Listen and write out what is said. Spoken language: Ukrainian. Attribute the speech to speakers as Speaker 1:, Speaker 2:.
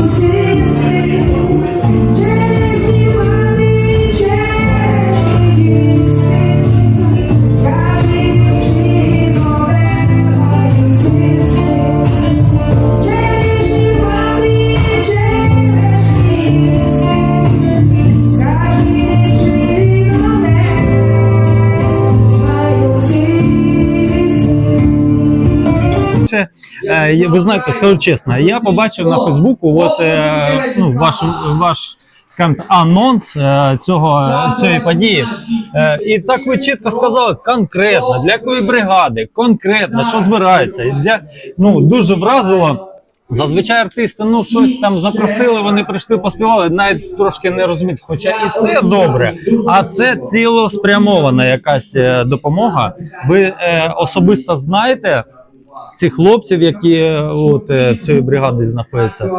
Speaker 1: 勇 е, я- ви знаєте, скажу чесно, я побачив на Фейсбуку, от е, ну, ваш, ваш скажімо, анонс е, цього цієї події. Е, і так ви чітко сказали, конкретно для якої бригади, конкретно, що збирається. Для, ну, дуже вразило. Зазвичай артисти ну щось там запросили, вони прийшли, поспівали, навіть трошки не розуміють. Хоча і це добре, а це цілеспрямована якась е, допомога. Ви е, особисто знаєте цих хлопців, які е, от, е, в цій бригаді знаходяться.